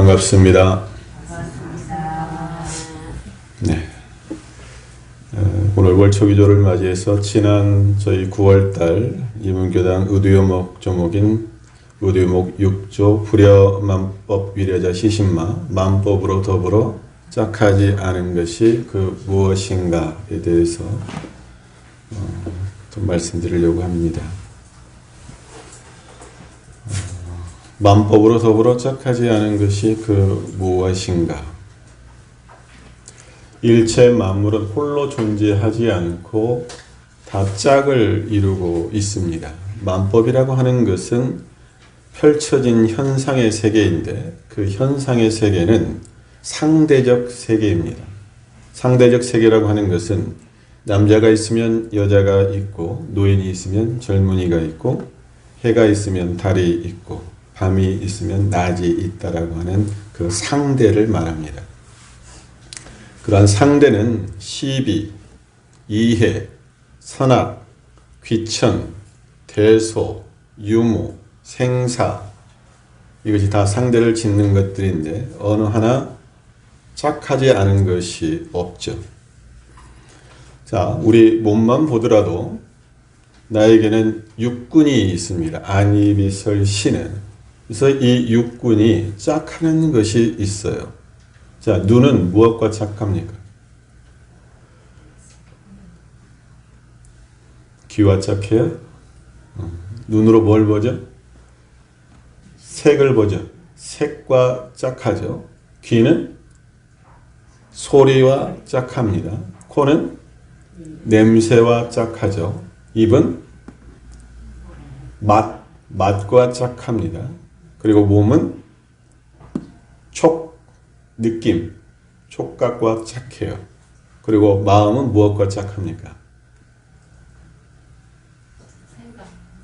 반갑습니다. 네. 어, 오늘 월초기조를 맞이해서 지난 저희 9월달 이문교당 의두요목 조목인 의두요목 6조 불여만법 위례자 시신마 만법으로 더불어 짝하지 않은 것이 그 무엇인가에 대해서 어, 좀 말씀드리려고 합니다. 만법으로 더불어 짝하지 않은 것이 그 무엇인가? 일체 만물은 홀로 존재하지 않고 다 짝을 이루고 있습니다. 만법이라고 하는 것은 펼쳐진 현상의 세계인데 그 현상의 세계는 상대적 세계입니다. 상대적 세계라고 하는 것은 남자가 있으면 여자가 있고 노인이 있으면 젊은이가 있고 해가 있으면 달이 있고 밤이 있으면 낮이 있다라고 하는 그 상대를 말합니다. 그러한 상대는 시비, 이해, 선악, 귀천, 대소, 유무, 생사 이것이 다 상대를 짓는 것들인데 어느 하나 짝하지 않은 것이 없죠. 자, 우리 몸만 보더라도 나에게는 육군이 있습니다. 안이비설 신은 그래서 이 육군이 짝하는 것이 있어요. 자, 눈은 무엇과 짝합니까? 귀와 짝해요? 어, 눈으로 뭘 보죠? 색을 보죠. 색과 짝하죠. 귀는 소리와 짝합니다. 코는 냄새와 짝하죠. 입은 맛, 맛과 짝합니다. 그리고 몸은 촉, 느낌, 촉각과 착해요. 그리고 마음은 무엇과 착합니까?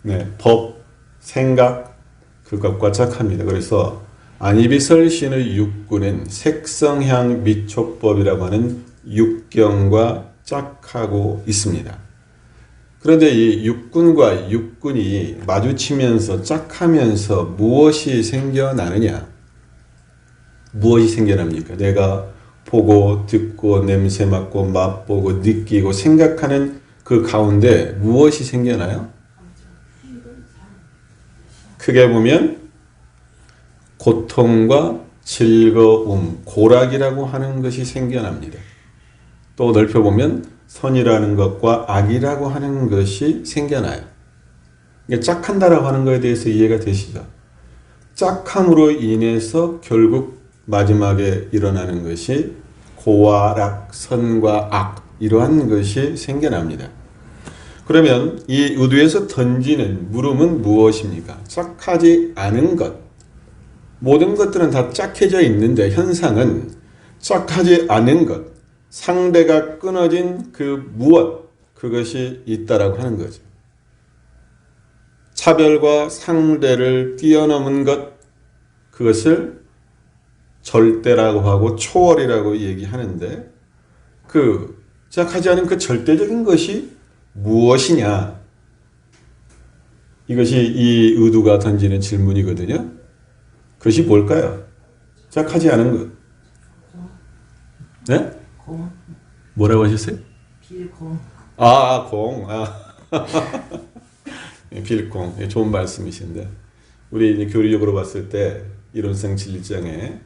네, 법, 생각, 그것과 착합니다. 그래서 안이비설 신의 육군은 색성향 미촉법이라고 하는 육경과 짝하고 있습니다. 그런데 이 육군과 육군이 마주치면서 짝하면서 무엇이 생겨나느냐? 무엇이 생겨납니까? 내가 보고 듣고 냄새 맡고 맛보고 느끼고 생각하는 그 가운데 무엇이 생겨나요? 크게 보면 고통과 즐거움, 고락이라고 하는 것이 생겨납니다. 또 넓혀 보면 선이라는 것과 악이라고 하는 것이 생겨나요. 이게 짝한다라고 하는 것에 대해서 이해가 되시죠? 짝함으로 인해서 결국 마지막에 일어나는 것이 고와 락, 선과 악 이러한 것이 생겨납니다. 그러면 이 의도에서 던지는 물음은 무엇입니까? 짝하지 않은 것. 모든 것들은 다 짝해져 있는데 현상은 짝하지 않은 것. 상대가 끊어진 그 무엇 그것이 있다라고 하는 거죠. 차별과 상대를 뛰어넘은 것 그것을 절대라고 하고 초월이라고 얘기하는데 그 시작하지 않은 그 절대적인 것이 무엇이냐 이것이 이 의두가 던지는 질문이거든요. 그것이 뭘까요? 시작하지 않은 것. 네? 공, 뭐라고 하셨어요? 빌공, 아, 공. 아. 예, 빌공. 예, 좋은 말씀이신데. 우리 이제 교리적으로 봤을 때 이론성 진리장에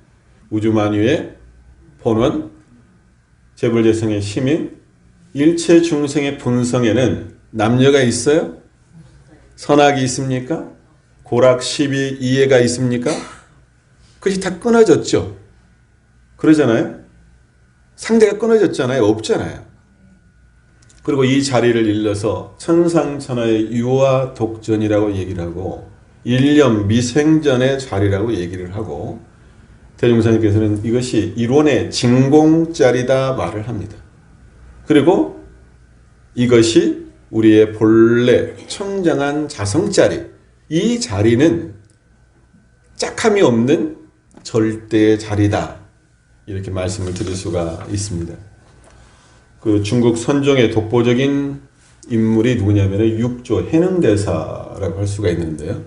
우주 만유의 본원, 재불재성의 시민, 일체 중생의 본성에는 남녀가 있어요? 선악이 있습니까? 고락, 시비, 이해가 있습니까? 그것이 다 끊어졌죠. 그러잖아요. 상대가 끊어졌잖아요. 없잖아요. 그리고 이 자리를 일러서 천상천하의 유아 독전이라고 얘기를 하고 일념 미생전의 자리라고 얘기를 하고 대종사님께서는 이것이 이론의 진공자리다 말을 합니다. 그리고 이것이 우리의 본래 청정한 자성자리 이 자리는 짝함이 없는 절대의 자리다 이렇게 말씀을 드릴 수가 있습니다. 그 중국 선종의 독보적인 인물이 누구냐면 육조 해능대사라고 할 수가 있는데요.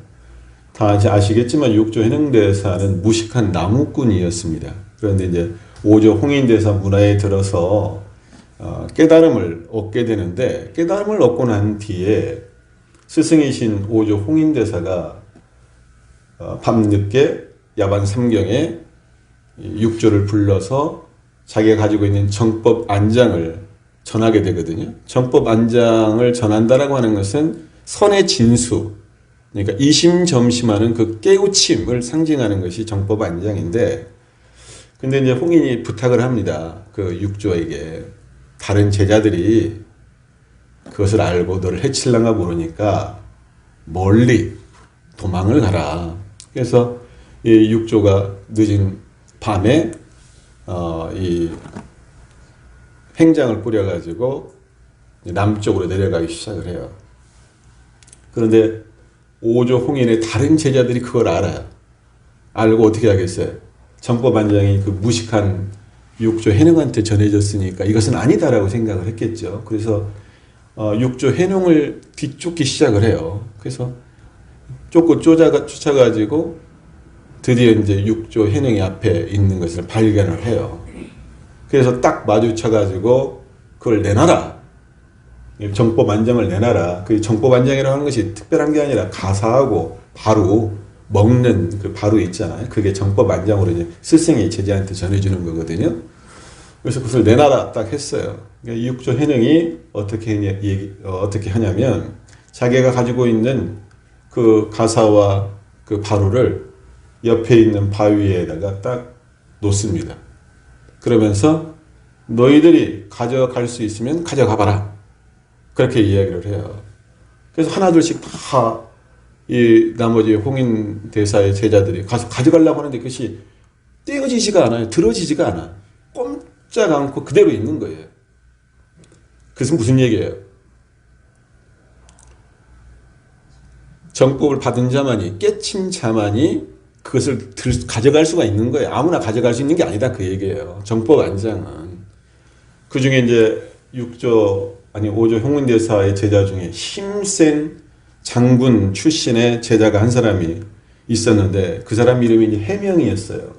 다 아시겠지만 육조 해능대사는 무식한 나무꾼이었습니다. 그런데 이제 오조 홍인대사 문화에 들어서 어, 깨달음을 얻게 되는데 깨달음을 얻고 난 뒤에 스승이신 오조 홍인대사가 어, 밤늦게 야반 삼경에 이 육조를 불러서 자기가 가지고 있는 정법 안장을 전하게 되거든요. 정법 안장을 전한다라고 하는 것은 선의 진수, 그러니까 이심점심하는 그 깨우침을 상징하는 것이 정법 안장인데, 근데 이제 홍인이 부탁을 합니다. 그 육조에게 다른 제자들이 그것을 알고 너를 해칠랑가 모르니까 멀리 도망을 가라. 그래서 이 육조가 늦은 밤에 어, 이 행장을 뿌려가지고 남쪽으로 내려가기 시작을 해요. 그런데 오조 홍인의 다른 제자들이 그걸 알아요. 알고 어떻게 하겠어요? 정법안장이 그 무식한 육조 해능한테 전해졌으니까 이것은 아니다라고 생각을 했겠죠. 그래서 어, 육조 해능을 뒤쫓기 시작을 해요. 그래서 쫓고 쫓아가, 쫓아가지고 드디어 이제 육조 해능이 앞에 있는 것을 발견을 해요. 그래서 딱 마주쳐가지고 그걸 내놔라. 정법 안정을 내놔라. 그 정법 안정이라고 하는 것이 특별한 게 아니라 가사하고 바로 먹는 그 바로 있잖아요. 그게 정법 안정으로 이제 스승이 제자한테 전해주는 거거든요. 그래서 그것을 내놔라 딱 했어요. 그러니까 육조 해능이 어떻게 했냐, 얘기, 어, 어떻게 하냐면 자기가 가지고 있는 그 가사와 그 바로를 옆에 있는 바위에다가 딱 놓습니다. 그러면서 너희들이 가져갈 수 있으면 가져가 봐라. 그렇게 이야기를 해요. 그래서 하나둘씩 다 이 나머지 홍인 대사의 제자들이 가서 가져가려고 하는데 그것이 떼어지지가 않아요. 들어지지가 않아. 꼼짝 않고 그대로 있는 거예요. 그것은 무슨 얘기예요? 정법을 받은 자만이 깨친 자만이 그것을 들, 가져갈 수가 있는 거예요. 아무나 가져갈 수 있는 게 아니다 그 얘기예요. 정법 안장은 그 중에 이제 6조 아니 5조 형문대사의 제자 중에 힘센 장군 출신의 제자가 한 사람이 있었는데 그 사람 이름이 이제 해명이었어요.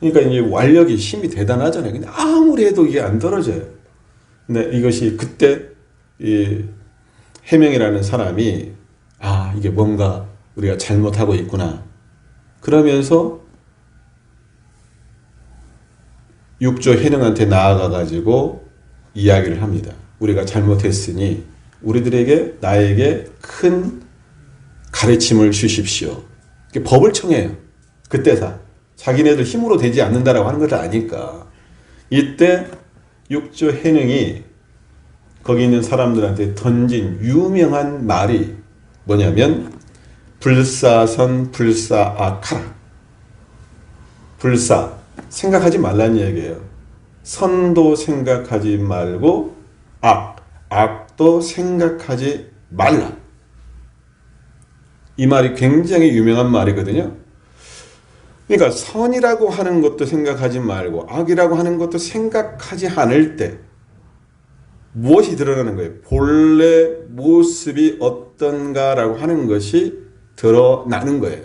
그러니까 이제 완력이 힘이 대단하잖아요. 근데 아무리 해도 이게 안 떨어져요. 근데 이것이 그때 이 해명이라는 사람이 아 이게 뭔가 우리가 잘못하고 있구나. 그러면서 육조 해능한테 나아가 가지고 이야기를 합니다. 우리가 잘못했으니 우리들에게 나에게 큰 가르침을 주십시오. 법을 청해요. 그때사 자기네들 힘으로 되지 않는다라고 하는 것을 아니까 이때 육조 해능이 거기 있는 사람들한테 던진 유명한 말이 뭐냐면 불사선 불사악하라. 불사 생각하지 말라는 얘기예요. 선도 생각하지 말고 악 악도 생각하지 말라. 이 말이 굉장히 유명한 말이거든요. 그러니까 선이라고 하는 것도 생각하지 말고 악이라고 하는 것도 생각하지 않을 때 무엇이 드러나는 거예요? 본래 모습이 어떤가라고 하는 것이 드러나는 거예요.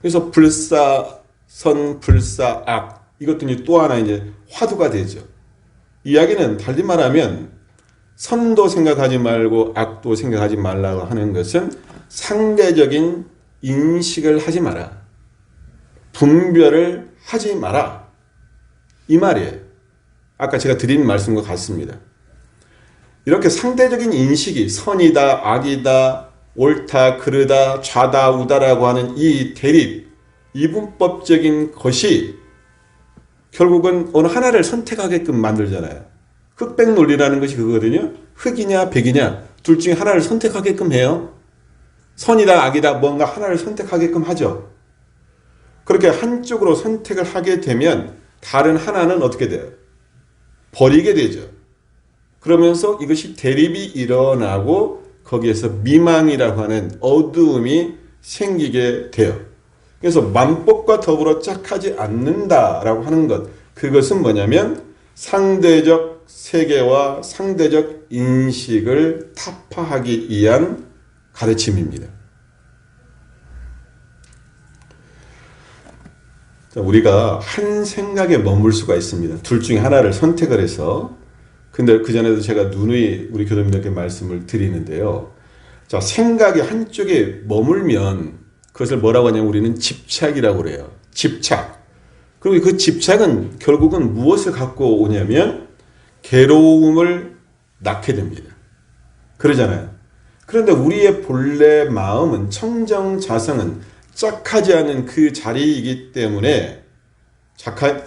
그래서 불사 선, 불사 악 이것도 이제 또 하나 이제 화두가 되죠. 이야기는 달리 말하면 선도 생각하지 말고 악도 생각하지 말라고 하는 것은 상대적인 인식을 하지 마라. 분별을 하지 마라. 이 말이에요. 아까 제가 드린 말씀과 같습니다. 이렇게 상대적인 인식이 선이다, 악이다, 옳다, 그르다, 좌다, 우다라고 하는 이 대립, 이분법적인 것이 결국은 어느 하나를 선택하게끔 만들잖아요. 흑백 논리라는 것이 그거거든요. 흑이냐, 백이냐, 둘 중에 하나를 선택하게끔 해요. 선이다, 악이다, 뭔가 하나를 선택하게끔 하죠. 그렇게 한쪽으로 선택을 하게 되면 다른 하나는 어떻게 돼요? 버리게 되죠. 그러면서 이것이 대립이 일어나고 거기에서 미망이라고 하는 어두움이 생기게 돼요. 그래서 만법과 더불어 착하지 않는다라고 하는 것. 그것은 뭐냐면 상대적 세계와 상대적 인식을 타파하기 위한 가르침입니다. 우리가 한 생각에 머물 수가 있습니다. 둘 중에 하나를 선택을 해서 근데 그 전에도 제가 누누이 우리 교도님들께 말씀을 드리는데요. 자, 생각이 한쪽에 머물면 그것을 뭐라고 하냐면 우리는 집착이라고 그래요. 집착. 그리고 그 집착은 결국은 무엇을 갖고 오냐면 괴로움을 낳게 됩니다. 그러잖아요. 그런데 우리의 본래 마음은 청정 자성은 짝하지 않은 그 자리이기 때문에 작하,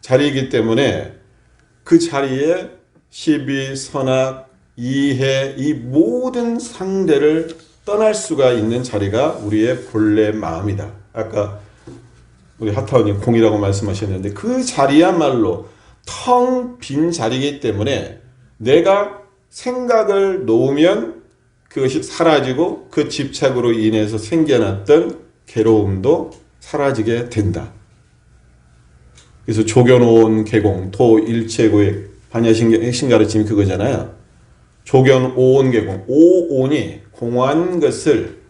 자리이기 때문에 그 자리에 시비, 선악, 이해 이 모든 상대를 떠날 수가 있는 자리가 우리의 본래 마음이다. 아까 우리 하타원님 공이라고 말씀하셨는데 그 자리야말로 텅 빈 자리이기 때문에 내가 생각을 놓으면 그것이 사라지고 그 집착으로 인해서 생겨났던 괴로움도 사라지게 된다. 그래서 조견온 개공 토 일체고의 반야신 가르침이 그거잖아요. 조견 오온 개공 오온이 공한 것을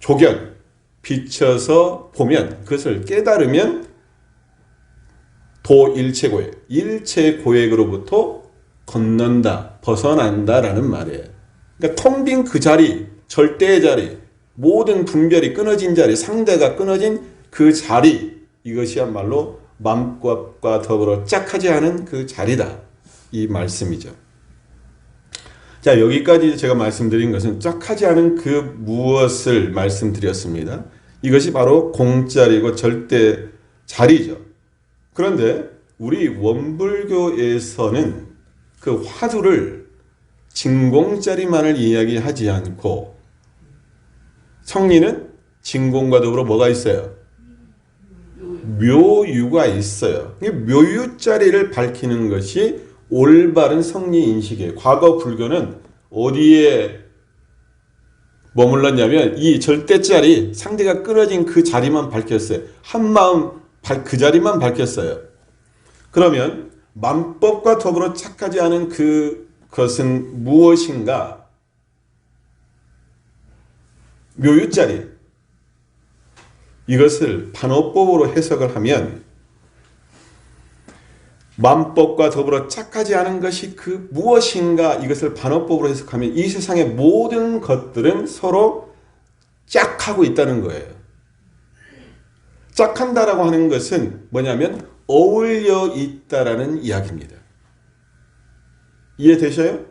조견 비춰서 보면 그것을 깨달으면 도 일체고액 일체고액으로부터 건넌다 벗어난다라는 말이에요. 그러니까 텅 빈 그 자리 절대의 자리 모든 분별이 끊어진 자리 상대가 끊어진 그 자리 이것이야말로 마음과 더불어 짝하지 않은 그 자리다 이 말씀이죠. 자 여기까지 제가 말씀드린 것은 짝하지 않은 그 무엇을 말씀드렸습니다. 이것이 바로 공짜리고 절대 자리죠. 그런데 우리 원불교에서는 그 화두를 진공짜리만을 이야기하지 않고 성리는 진공과 더불어 뭐가 있어요? 묘유가 있어요. 묘유자리를 밝히는 것이 올바른 성리 인식이에요. 과거 불교는 어디에 머물렀냐면 이 절대자리 상대가 끊어진 그 자리만 밝혔어요. 한 마음 그 자리만 밝혔어요. 그러면 만법과 더불어 착하지 않은 그 것은 무엇인가? 묘유자리. 이것을 반어법으로 해석을 하면 만법과 더불어 착하지 않은 것이 그 무엇인가 이것을 반어법으로 해석하면 이 세상의 모든 것들은 서로 짝하고 있다는 거예요. 짝한다라고 하는 것은 뭐냐면 어울려 있다라는 이야기입니다. 이해되셔요?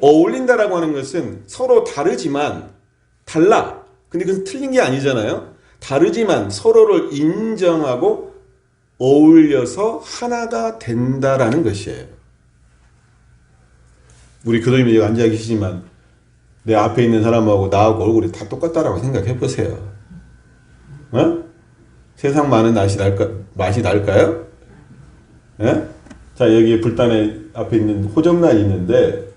어울린다라고 하는 것은 서로 다르지만 달라. 근데 그건 틀린 게 아니잖아요. 다르지만 서로를 인정하고 어울려서 하나가 된다라는 것이에요. 우리 교도님이 여기 앉아 계시지만 내 앞에 있는 사람하고 나하고 얼굴이 다 똑같다라고 생각해 보세요. 어? 세상 많은 맛이 날까 맛이 날까요? 예? 자 여기 불단에 앞에 있는 호접란이 있는데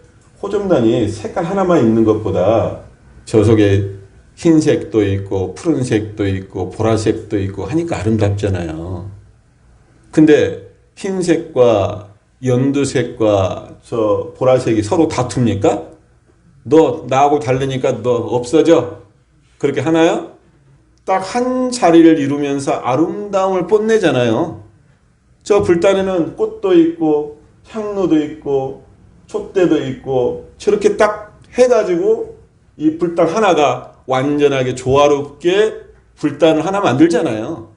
호접란이 색깔 하나만 있는 것보다 저 속에 흰색도 있고 푸른색도 있고 보라색도 있고 하니까 아름답잖아요. 근데 흰색과 연두색과 저 보라색이 서로 다툽니까? 너 나하고 다르니까 너 없어져. 그렇게 하나요? 딱 한 자리를 이루면서 아름다움을 뽐내잖아요. 저 불단에는 꽃도 있고 향로도 있고 촛대도 있고 저렇게 딱 해가지고 이 불단 하나가 완전하게 조화롭게 불단을 하나 만들잖아요.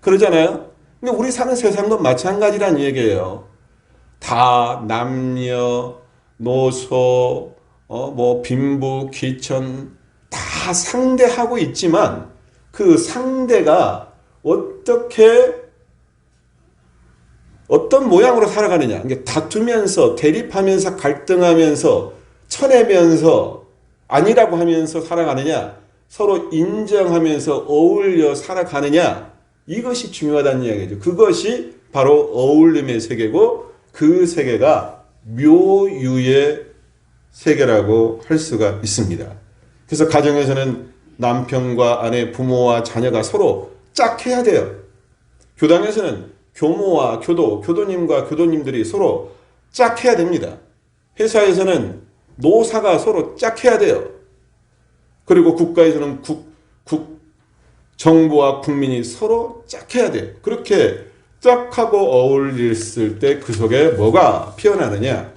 그러잖아요. 근데 우리 사는 세상도 마찬가지란 얘기예요. 다 남녀, 노소, 어, 뭐 빈부, 귀천 다 상대하고 있지만 그 상대가 어떻게 어떤 모양으로 살아가느냐. 이게 다투면서 대립하면서 갈등하면서 쳐내면서 아니라고 하면서 살아가느냐. 서로 인정하면서 어울려 살아가느냐. 이것이 중요하다는 이야기죠. 그것이 바로 어울림의 세계고 그 세계가 묘유의 세계라고 할 수가 있습니다. 그래서 가정에서는 남편과 아내, 부모와 자녀가 서로 짝해야 돼요. 교당에서는 교모와 교도, 교도님과 교도님들이 서로 짝해야 됩니다. 회사에서는 노사가 서로 짝해야 돼요. 그리고 국가에서는 국, 국, 정부와 국민이 서로 짝해야 돼요. 그렇게 짝하고 어울렸을 때 그 속에 뭐가 피어나느냐?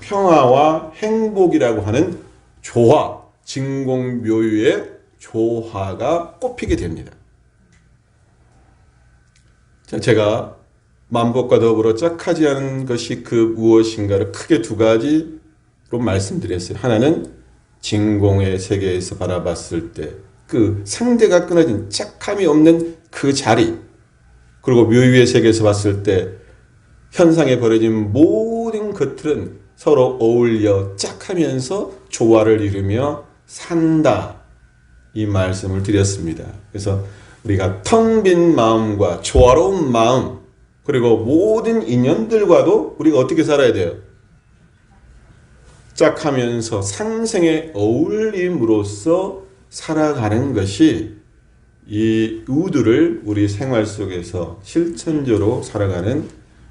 평화와 행복이라고 하는 조화, 진공묘유의 조화가 꽃피게 됩니다. 자, 제가 만복과 더불어 짝하지 않은 것이 그 무엇인가를 크게 두 가지로 말씀드렸어요. 하나는 진공의 세계에서 바라봤을 때 그 상대가 끊어진 짝함이 없는 그 자리 그리고 묘유의 세계에서 봤을 때 현상에 벌어진 모든 것들은 서로 어울려 짝하면서 조화를 이루며 산다. 이 말씀을 드렸습니다. 그래서 우리가 텅 빈 마음과 조화로운 마음 그리고 모든 인연들과도 우리가 어떻게 살아야 돼요? 짝하면서 상생에 어울림으로써 살아가는 것이 이 우두를 우리 생활 속에서 실천적으로 살아가는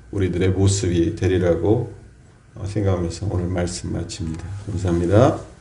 우리들의 모습이 되리라고 생각하면서 오늘 말씀 마칩니다. 감사합니다.